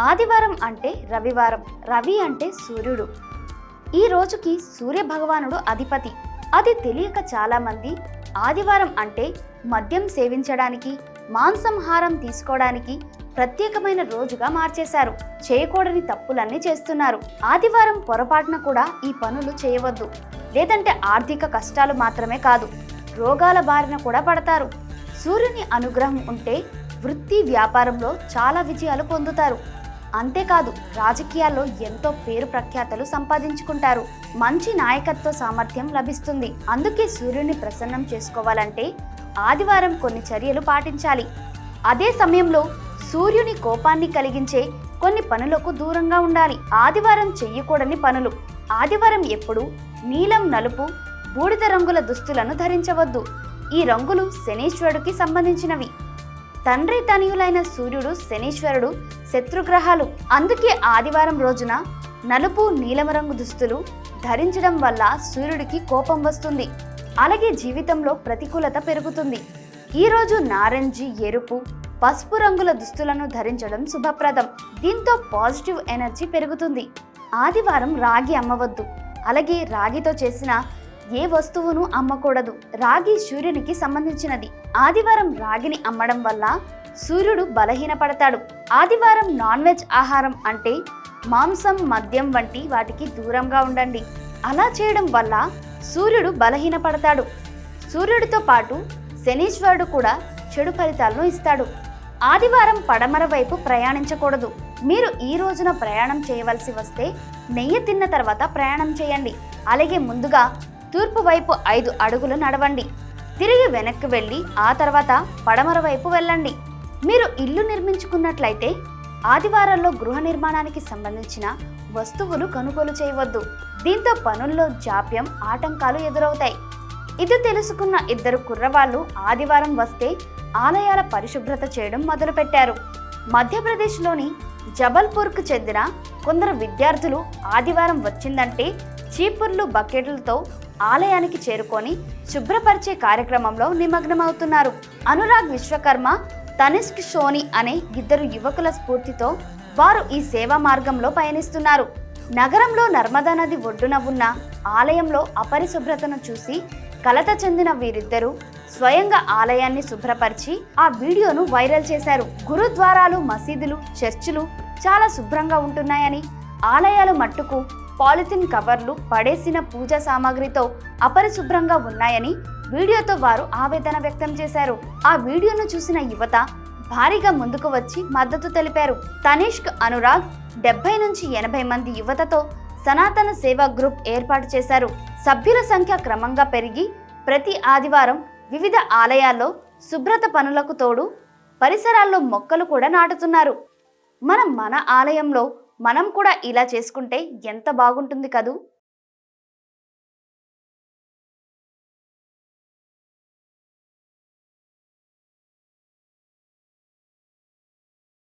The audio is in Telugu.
ఆదివారం అంటే రవివారం రవి అంటే సూర్యుడు. ఈ రోజుకి సూర్య భగవానుడు అధిపతి. అది తెలియక చాలామంది ఆదివారం అంటే మద్యం సేవించడానికి మాంసంహారం తీసుకోవడానికి ప్రత్యేకమైన రోజుగా మార్చేశారు. చేయకూడని తప్పులన్నీ చేస్తున్నారు. ఆదివారం పొరపాటున కూడా ఈ పనులు చేయవద్దు. లేదంటే ఆర్థిక కష్టాలు మాత్రమే కాదు రోగాల బారిన కూడా పడతారు. సూర్యుని అనుగ్రహం ఉంటే వృత్తి వ్యాపారంలో చాలా విజయాలు పొందుతారు. అంతేకాదు రాజకీయాల్లో ఎంతో పేరు ప్రఖ్యాతలు సంపాదించుకుంటారు. మంచి నాయకత్వ సామర్థ్యం లభిస్తుంది. అందుకే సూర్యుని ప్రసన్నం చేసుకోవాలంటే ఆదివారం కొన్ని చర్యలు పాటించాలి. అదే సమయంలో సూర్యుని కోపాన్ని కలిగించే కొన్ని పనులకు దూరంగా ఉండాలి. ఆదివారం చెయ్యకూడని పనులు. ఆదివారం ఎప్పుడు నీలం నలుపు బూడిద రంగుల దుస్తులను ధరించవద్దు. ఈ రంగులు శనీశ్వరుడికి సంబంధించినవి. తండ్రి తనయులైన సూర్యుడు శనీశ్వరుడు శత్రుగ్రహాలు. అందుకే ఆదివారం రోజున నలుపు నీలం రంగు దుస్తులు ధరించడం వల్ల సూర్యుడికి కోపం వస్తుంది. అలాగే జీవితంలో ప్రతికూలత పెరుగుతుంది. ఈరోజు రోజు ఎరుపు పసుపు రంగుల దుస్తులను ధరించడం శుభప్రదం. దీంతో పాజిటివ్ ఎనర్జీ పెరుగుతుంది. ఆదివారం రాగి అమ్మవద్దు. అలాగే రాగితో చేసిన ఏ వస్తువును అమ్మకూడదు. రాగి సూర్యునికి సంబంధించినది. ఆదివారం రాగిని అమ్మడం వల్ల సూర్యుడు బలహీనపడతాడు. ఆదివారం నాన్ వెజ్ ఆహారం అంటే మాంసం మద్యం వంటి వాటికి దూరంగా ఉండండి. అలా చేయడం వల్ల సూర్యుడు బలహీనపడతాడు. సూర్యుడితో పాటు శనీశ్వరుడు కూడా చెడు ఫలితాలను ఇస్తాడు. ఆదివారం పడమర వైపు ప్రయాణించకూడదు. మీరు ఈ రోజున ప్రయాణం చేయవలసి వస్తే నెయ్యి తిన్న తర్వాత ప్రయాణం చేయండి. అలాగే ముందుగా తూర్పు వైపు ఐదు అడుగులు నడవండి. తిరిగి వెనక్కి వెళ్ళి ఆ తర్వాత పడమర వైపు వెళ్ళండి. మీరు ఇల్లు నిర్మించుకున్నట్లయితే ఆదివారాల్లో గృహ నిర్మాణానికి సంబంధించిన వస్తువులు కొనుగోలు చేయవద్దు. దీంతో పనుల్లో జాప్యం ఆటంకాలు ఎదురవుతాయి. ఇది తెలుసుకున్న ఇద్దరు కుర్రవాళ్ళు ఆదివారం వస్తే ఆలయాల పరిశుభ్రత చేయడం మొదలుపెట్టారు. మధ్యప్రదేశ్లోని జబల్పూర్కు చెందిన కొందరు విద్యార్థులు ఆదివారం వచ్చిందంటే చీపుర్లు బకెట్లతో ఆలయానికి చేరుకొని శుభ్రపరిచే కార్యక్రమంలో నిమగ్నమవుతున్నారు. అనురాగ్ విశ్వకర్మ తనిష్క్ షోని అనే ఇద్దరు యువకుల స్ఫూర్తితో వారు ఈ సేవా మార్గంలో పయనిస్తున్నారు. నగరంలో నర్మదా నది ఒడ్డున ఉన్న ఆలయంలో అపరిశుభ్రతను చూసి కలత చెందిన వీరిద్దరూ స్వయంగా ఆలయాన్ని శుభ్రపరిచి ఆ వీడియోను వైరల్ చేశారు. గురుద్వారాలు మసీదులు చర్చిలు చాలా శుభ్రంగా ఉంటున్నాయని ఆలయాలు మట్టుకు పాలిథిన్ కవర్లు పడేసిన పూజా సామాగ్రితో అపరిశుభ్రంగా ఉన్నాయని వీడియోతో వారు ఆవేదన వ్యక్తం చేశారు. ఆ వీడియోను చూసిన యువత భారీగా ముందుకు వచ్చి మద్దతు తెలిపారు. తనిష్క్ అనురాగ్ డెబ్బై నుంచి ఎనభై మంది యువతతో సనాతన సేవా గ్రూప్ ఏర్పాటు చేశారు. సభ్యుల సంఖ్య క్రమంగా పెరిగి ప్రతి ఆదివారం వివిధ ఆలయాల్లో శుభ్రత పనులకు తోడు పరిసరాల్లో మొక్కలు కూడా నాటుతున్నారు. మనం మన ఆలయంలో మనం కూడా ఇలా చేసుకుంటే ఎంత బాగుంటుంది కదూ?